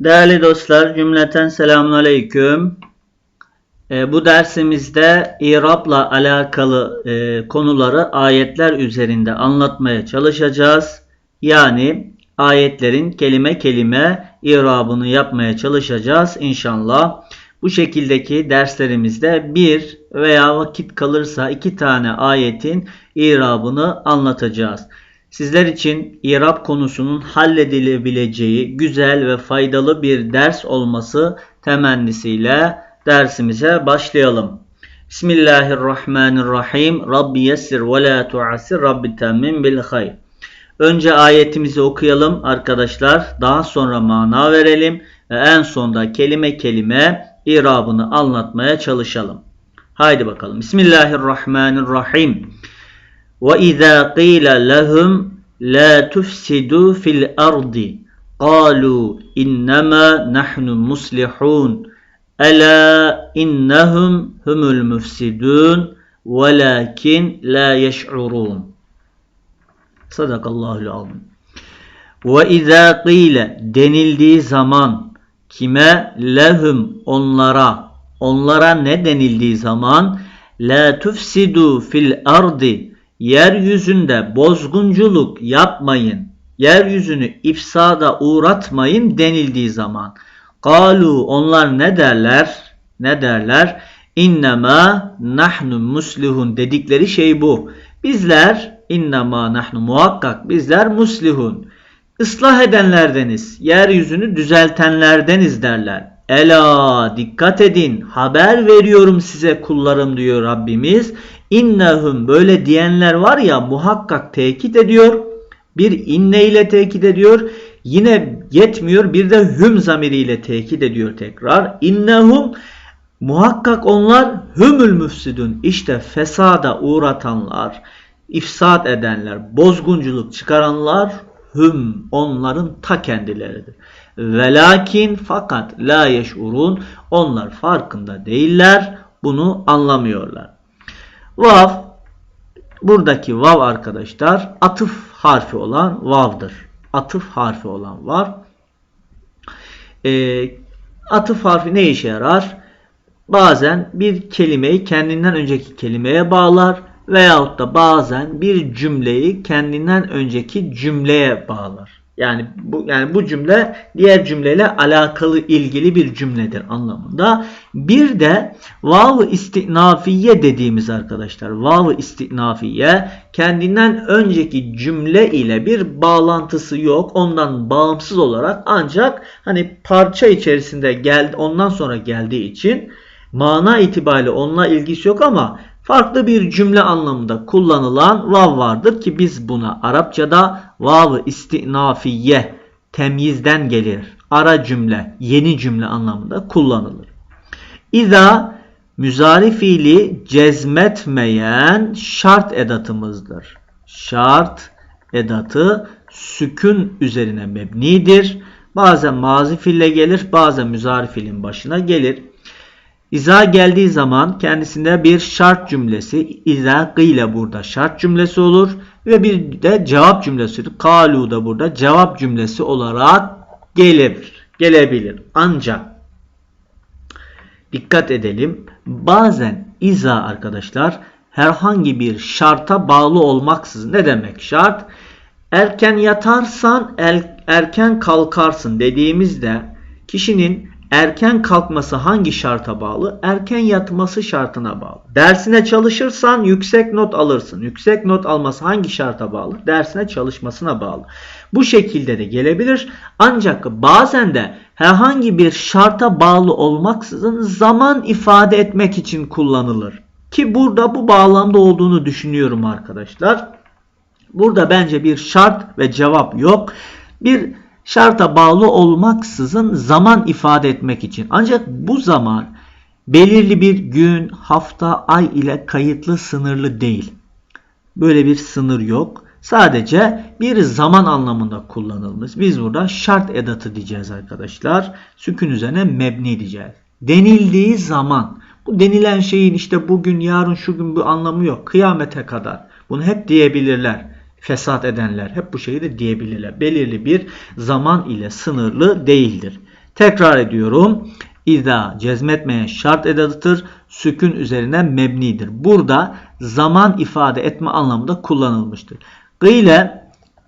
Değerli dostlar, cümleten selamun aleyküm. E, bu dersimizde İrab'la alakalı e, konuları ayetler üzerinde anlatmaya çalışacağız. Yani ayetlerin kelime kelime İrab'ını yapmaya çalışacağız inşallah. Bu şekildeki derslerimizde bir veya vakit kalırsa iki tane ayetin İrab'ını anlatacağız. Sizler için İrab konusunun halledilebileceği güzel ve faydalı bir ders olması temennisiyle dersimize başlayalım. Bismillahirrahmanirrahim. Rabbi yessir ve la tuassir. Rabbi temmin bil hayr. Önce ayetimizi okuyalım arkadaşlar. Daha sonra mana verelim ve en sonda kelime kelime irabını anlatmaya çalışalım. Haydi bakalım. Bismillahirrahmanirrahim. وَإِذَا قِيلَ لَهُمْ La tufsidu fil ardi. Qalu innema nahnu muslihun. Ela innahum humul mufsidun velakin la yeş'urun. Sadakallahul azim. Ve izâ qîle denildiği zaman kime lehum onlara onlara ne denildiği zaman la tufsidu fil ardi yeryüzünde bozgunculuk yapmayın, yeryüzünü ifsada uğratmayın denildiği zaman. Galu onlar ne derler? Ne derler? İnnemâ nahnu muslihun dedikleri şey bu. Bizler innema nahnu muhakkak bizler muslihun. Islah edenlerdeniz, yeryüzünü düzeltenlerdeniz derler. Ela dikkat edin haber veriyorum size kullarım diyor Rabbimiz. İnnehum böyle diyenler var ya muhakkak tekit ediyor. Bir inne ile tekit ediyor. Yine yetmiyor bir de hüm zamiriyle tekit ediyor tekrar. İnnehum muhakkak onlar hümül müfsidun. İşte fesada uğratanlar, ifsad edenler, bozgunculuk çıkaranlar hüm onların ta kendileridir. Velakin fakat la yeşurun onlar farkında değiller bunu anlamıyorlar. Vav buradaki vav arkadaşlar atıf harfi olan vav'dır. Atıf harfi olan vav. E, atıf harfi ne işe yarar? Bazen bir kelimeyi kendinden önceki kelimeye bağlar veyahut da bazen bir cümleyi kendinden önceki cümleye bağlar. Yani bu yani bu cümle diğer cümleyle alakalı ilgili bir cümledir anlamında. Bir de vav istinafiye dediğimiz arkadaşlar. Vav istinafiye kendinden önceki cümle ile bir bağlantısı yok. Ondan bağımsız olarak ancak hani parça içerisinde geldi ondan sonra geldiği için mana itibariyle onunla ilgisi yok ama farklı bir cümle anlamında kullanılan vav vardır ki biz buna Arapçada vav istinafiye temyizden gelir. Ara cümle, yeni cümle anlamında kullanılır. İza müzari fiili cezmetmeyen şart edatımızdır. Şart edatı sükün üzerine mebnidir. Bazen mazi fiille gelir, bazen müzari fiilin başına gelir. İza geldiği zaman kendisinde bir şart cümlesi iza ile burada şart cümlesi olur ve bir de cevap cümlesi kalu da burada cevap cümlesi olarak gelir, gelebilir. Ancak dikkat edelim bazen iza arkadaşlar herhangi bir şarta bağlı olmaksızın ne demek şart? Erken yatarsan erken kalkarsın dediğimizde kişinin erken kalkması hangi şarta bağlı? Erken yatması şartına bağlı. Dersine çalışırsan yüksek not alırsın. Yüksek not alması hangi şarta bağlı? Dersine çalışmasına bağlı. Bu şekilde de gelebilir. Ancak bazen de herhangi bir şarta bağlı olmaksızın zaman ifade etmek için kullanılır. Ki burada bu bağlamda olduğunu düşünüyorum arkadaşlar. Burada bence bir şart ve cevap yok. Bir şarta bağlı olmaksızın zaman ifade etmek için. Ancak bu zaman belirli bir gün, hafta, ay ile kayıtlı sınırlı değil. Böyle bir sınır yok. Sadece bir zaman anlamında kullanılmış. Biz burada şart edatı diyeceğiz arkadaşlar. Sükun üzerine mebni diyeceğiz. Denildiği zaman. Bu denilen şeyin işte bugün, yarın, şu gün bu anlamı yok. Kıyamete kadar. Bunu hep diyebilirler fesat edenler hep bu şeyi de diyebilirler. Belirli bir zaman ile sınırlı değildir. Tekrar ediyorum. İza cezmetmeyen şart edatıdır. Sükün üzerine mebnidir. Burada zaman ifade etme anlamında kullanılmıştır. Gıyle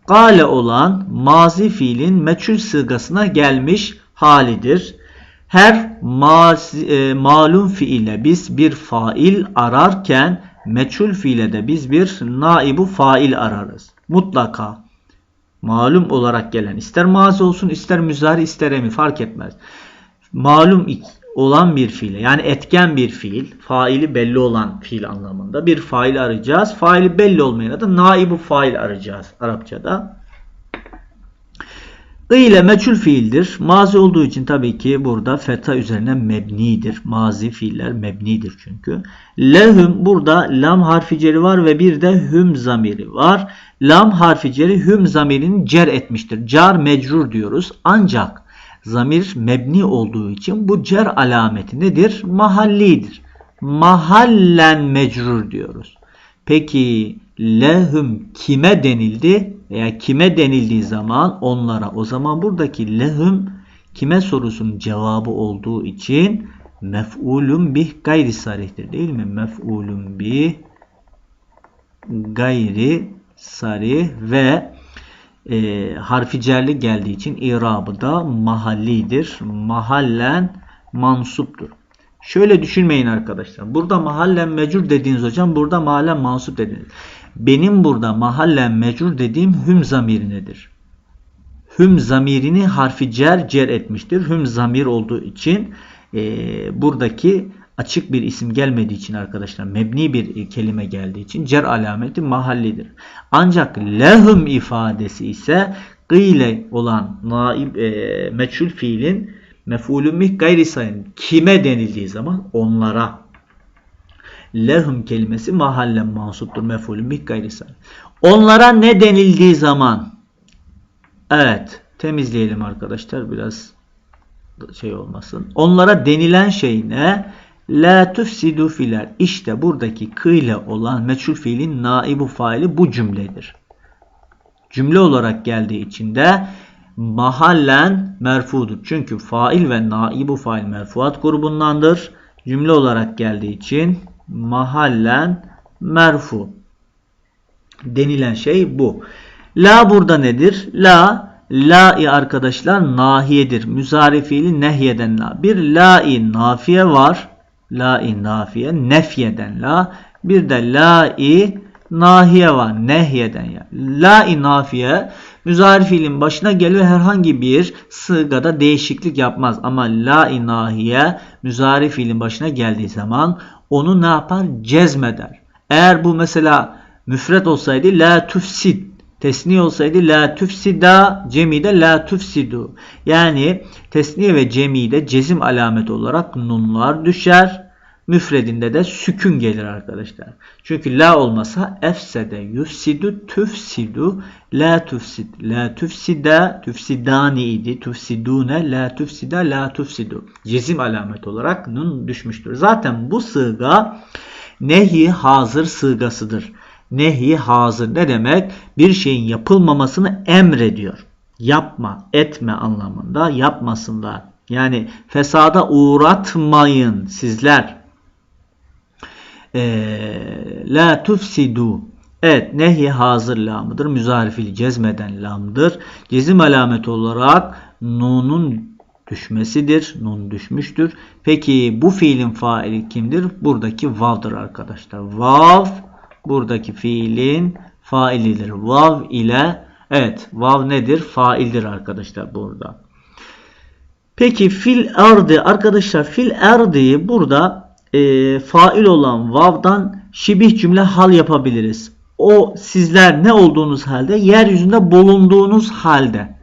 gale olan mazi fiilin meçhul sığgasına gelmiş halidir. Her mazi, e, malum fiile biz bir fail ararken meçhul fiile de biz bir naibu fail ararız. Mutlaka malum olarak gelen ister mazi olsun ister müzari ister emir fark etmez. Malum olan bir fiile yani etken bir fiil faili belli olan fiil anlamında bir fail arayacağız. Faili belli olmayana da naibu fail arayacağız Arapçada. I ile meçhul fiildir. Mazi olduğu için tabii ki burada feta üzerine mebnidir. Mazi fiiller mebnidir çünkü. Lehum burada lam harfi ceri var ve bir de hüm zamiri var. Lam harfi ceri hüm zamirini cer etmiştir. Car mecrur diyoruz. Ancak zamir mebni olduğu için bu cer alameti nedir? Mahallidir. Mahallen mecrur diyoruz. Peki lehum kime denildi? Veya kime denildiği zaman onlara. O zaman buradaki lehum kime sorusunun cevabı olduğu için mef'ulun bih gayri sarihtir değil mi? Mef'ulun bih gayri sarih ve e, harfi geldiği için irabı da mahallidir. Mahallen mansuptur. Şöyle düşünmeyin arkadaşlar. Burada mahallen mecur dediğiniz hocam burada mahallen mansup dediniz. Benim burada mahallen mecur dediğim hüm zamirinedir. Hüm zamirini harfi cer cer etmiştir. Hüm zamir olduğu için e, buradaki açık bir isim gelmediği için arkadaşlar mebni bir kelime geldiği için cer alameti mahallidir. Ancak lehum ifadesi ise gıyle olan naib e, meçhul fiilin mef'ulün mih gayri sayın kime denildiği zaman onlara lehum kelimesi mahallen mansuptur mef'ulün sayın. Onlara ne denildiği zaman evet temizleyelim arkadaşlar biraz şey olmasın. Onlara denilen şey ne? La tufsidu filer. İşte buradaki kıyle olan meçhul fiilin naibu faili bu cümledir. Cümle olarak geldiği için de mahallen merfudur. Çünkü fail ve naibu fail merfuat grubundandır. Cümle olarak geldiği için mahallen merfu. Denilen şey bu. La burada nedir? La La'i arkadaşlar nahiyedir. Müzari fiili nehyeden la. Bir la'i nafiye var. La'i nafiye nefyeden la. Bir de la'i nahiye var. Nehyeden ya. La'i nafiye müzari fiilin başına geliyor herhangi bir sığgada değişiklik yapmaz. Ama la'i nahiye müzari fiilin başına geldiği zaman onu ne yapar? Cezmeder. Eğer bu mesela müfret olsaydı la tufsid Tesniye olsaydı la tufsida cemide la tufsidu. Yani tesniye ve cemide cezim alameti olarak nunlar düşer. Müfredinde de sükün gelir arkadaşlar. Çünkü la olmasa efsede yufsidu tufsidu la tufsid. La tufsida tufsidani idi. Tufsidune la tufsida la tufsidu. Cezim alameti olarak nun düşmüştür. Zaten bu sığga nehi hazır sığgasıdır. Nehi hazır ne demek? Bir şeyin yapılmamasını emrediyor. Yapma, etme anlamında yapmasınlar. Yani fesada uğratmayın sizler. Ee, la tufsidu. Evet nehi hazır lamıdır. Müzarifili cezmeden lamdır. Cezim alameti olarak nunun düşmesidir. Nun düşmüştür. Peki bu fiilin faili kimdir? Buradaki vav'dır arkadaşlar. Vav buradaki fiilin failidir. Vav ile evet vav nedir? Faildir arkadaşlar burada. Peki fil erdi arkadaşlar fil erdi burada e, fail olan vav'dan şibih cümle hal yapabiliriz. O sizler ne olduğunuz halde yeryüzünde bulunduğunuz halde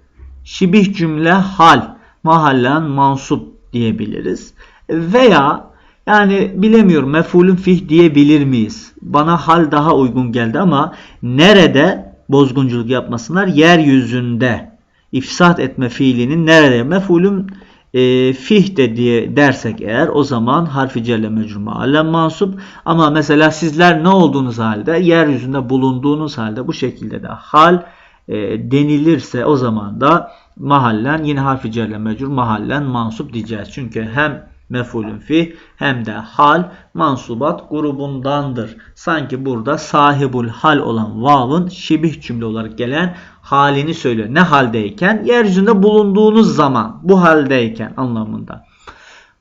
şibih cümle hal mahallen mansup diyebiliriz. Veya yani bilemiyorum mefulün fih diyebilir miyiz? Bana hal daha uygun geldi ama nerede bozgunculuk yapmasınlar? Yeryüzünde ifsat etme fiilinin nerede? Mefulün e, fih de diye dersek eğer o zaman harfi celle mecruma alem mansup ama mesela sizler ne olduğunuz halde yeryüzünde bulunduğunuz halde bu şekilde de hal e, denilirse o zaman da mahallen yine harfi cerle mecrur mahallen mansup diyeceğiz. Çünkü hem mefulün fi hem de hal mansubat grubundandır. Sanki burada sahibul hal olan vav'ın şibih cümle olarak gelen halini söylüyor. Ne haldeyken? Yeryüzünde bulunduğunuz zaman bu haldeyken anlamında.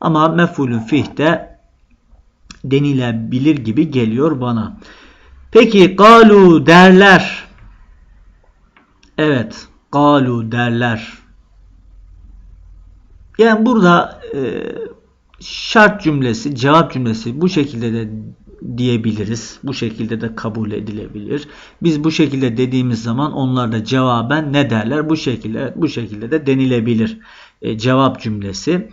Ama mefulün fih de denilebilir gibi geliyor bana. Peki galu derler. Evet, galu derler. Yani burada e, şart cümlesi, cevap cümlesi bu şekilde de diyebiliriz. Bu şekilde de kabul edilebilir. Biz bu şekilde dediğimiz zaman onlar da cevaben ne derler? Bu şekilde bu şekilde de denilebilir. E, cevap cümlesi.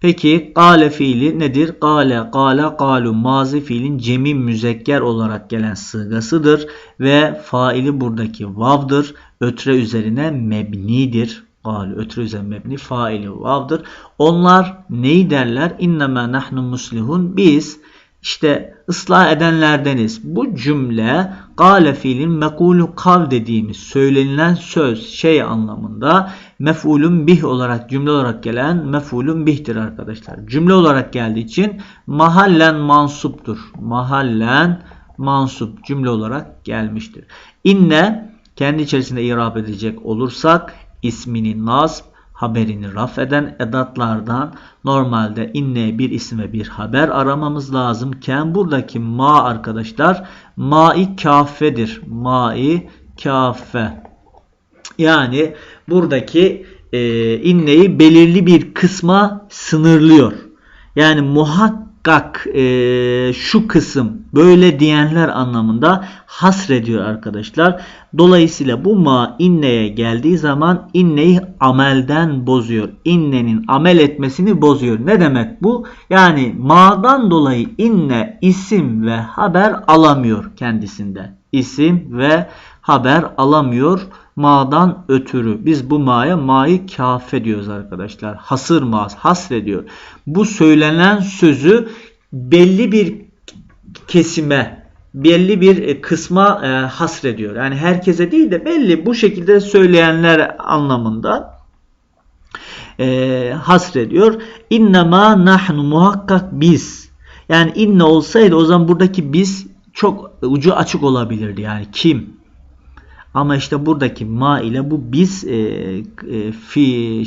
Peki gale fiili nedir? Gale, gale, galu mazi fiilin cemi müzekker olarak gelen sığgasıdır ve faili buradaki vav'dır. Ötre üzerine mebnidir. Gal ötürü üzerine mebni faili vav'dır. Onlar neyi derler? İnnemâ nahnu muslihun. Biz işte ıslah edenlerdeniz. Bu cümle gale fiilin mekulu kav dediğimiz söylenilen söz şey anlamında mef'ulun bih olarak cümle olarak gelen mef'ulun bihtir arkadaşlar. Cümle olarak geldiği için mahallen mansuptur. Mahallen mansup cümle olarak gelmiştir. İnne kendi içerisinde irab edecek olursak ismini nasb, haberini raf eden edatlardan normalde inne bir isim ve bir haber aramamız lazımken buradaki ma arkadaşlar ma'i kafedir. Ma'i kafe. Yani buradaki e, inneyi belirli bir kısma sınırlıyor. Yani muhakkak muhakkak e, şu kısım böyle diyenler anlamında hasrediyor arkadaşlar. Dolayısıyla bu ma inneye geldiği zaman inneyi amelden bozuyor. İnnenin amel etmesini bozuyor. Ne demek bu? Yani ma'dan dolayı inne isim ve haber alamıyor kendisinde. İsim ve haber alamıyor ma'dan ötürü. Biz bu ma'ya ma'yı kafe diyoruz arkadaşlar. Hasır ma'z hasrediyor. Bu söylenen sözü belli bir kesime belli bir kısma e, hasrediyor. Yani herkese değil de belli bu şekilde söyleyenler anlamında e, hasrediyor. İnnemâ nahnu muhakkak biz. Yani inne olsaydı o zaman buradaki biz çok ucu açık olabilirdi. Yani kim? Ama işte buradaki ma ile bu biz e, e, fi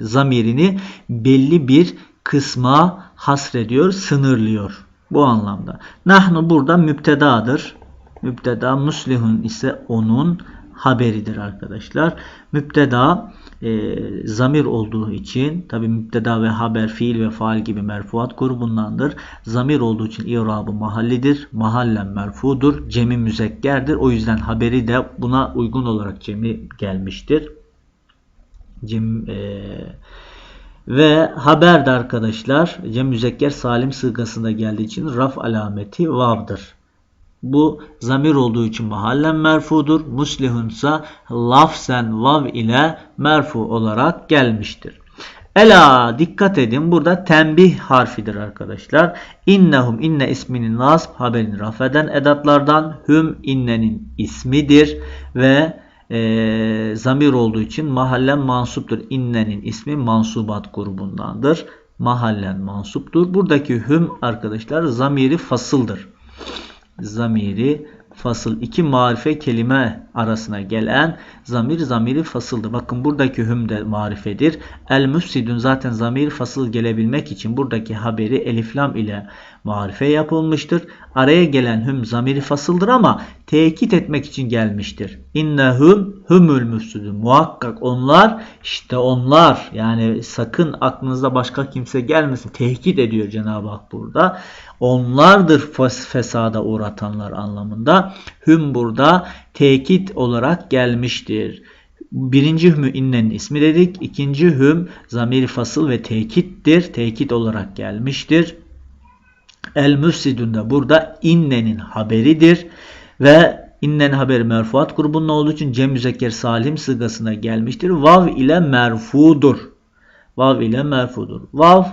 zamirini belli bir kısma hasrediyor, sınırlıyor. Bu anlamda. Nahnu burada müptedadır. Müpteda muslihun ise onun haberidir arkadaşlar. Müpteda e, zamir olduğu için tabi müpteda ve haber fiil ve faal gibi merfuat grubundandır. Zamir olduğu için i'rabı mahallidir. Mahallen merfudur. Cemi müzekkerdir. O yüzden haberi de buna uygun olarak cemi gelmiştir. Cem, e, ve haber de arkadaşlar cem müzekker salim sığgasında geldiği için raf alameti vav'dır. Bu zamir olduğu için mahallen merfudur. Muslihun ise lafzen vav ile merfu olarak gelmiştir. Ela dikkat edin burada tembih harfidir arkadaşlar. İnnehum inne isminin nasb haberini rafeden edatlardan hüm innenin ismidir ve e, zamir olduğu için mahallen mansuptur. İnnenin ismi mansubat grubundandır. Mahallen mansuptur. Buradaki hüm arkadaşlar zamiri fasıldır zamiri fasıl. iki marife kelime arasına gelen zamir zamiri fasıldır. Bakın buradaki hüm de marifedir. El müfsidün zaten zamir fasıl gelebilmek için buradaki haberi eliflam ile marife yapılmıştır. Araya gelen hüm zamiri fasıldır ama tekit etmek için gelmiştir. İnnehum humul müfsidün. Muhakkak onlar işte onlar yani sakın aklınızda başka kimse gelmesin. Tehkit ediyor Cenab-ı Hak burada. Onlardır fesada uğratanlar anlamında. Hüm burada tekit olarak gelmiştir. Birinci hümü innenin ismi dedik. İkinci hüm zamir fasıl ve tekittir. Tekit olarak gelmiştir. El müfsidun da burada innenin haberidir. Ve innen haberi merfuat grubunun olduğu için cem müzekker salim sıgasına gelmiştir. Vav ile merfudur. Vav ile merfudur. Vav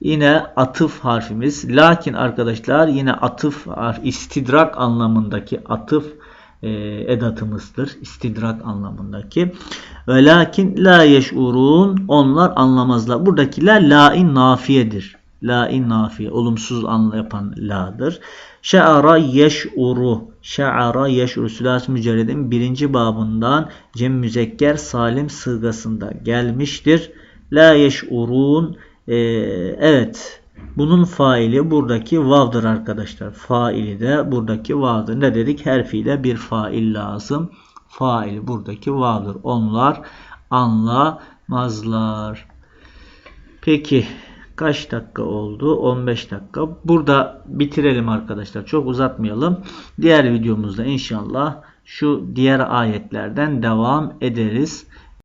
Yine atıf harfimiz. Lakin arkadaşlar yine atıf istidrak anlamındaki atıf e, edatımızdır. İstidrak anlamındaki. Ve lakin la yeş'urun onlar anlamazlar. Buradaki la la'in nafiyedir. La'in nafiye. Olumsuz anla yapan la'dır. Şe'ara yeş'uru. Şe'ara yeş'uru. Sülasi mücerredin birinci babından cem müzekker salim sırgasında gelmiştir. La yeş'urun. Ee, evet. Bunun faili buradaki vav'dır arkadaşlar. Faili de buradaki vav'dır. Ne dedik? Her fiile bir fail lazım. Faili buradaki vav'dır. Onlar anlamazlar. Peki kaç dakika oldu? 15 dakika. Burada bitirelim arkadaşlar. Çok uzatmayalım. Diğer videomuzda inşallah şu diğer ayetlerden devam ederiz.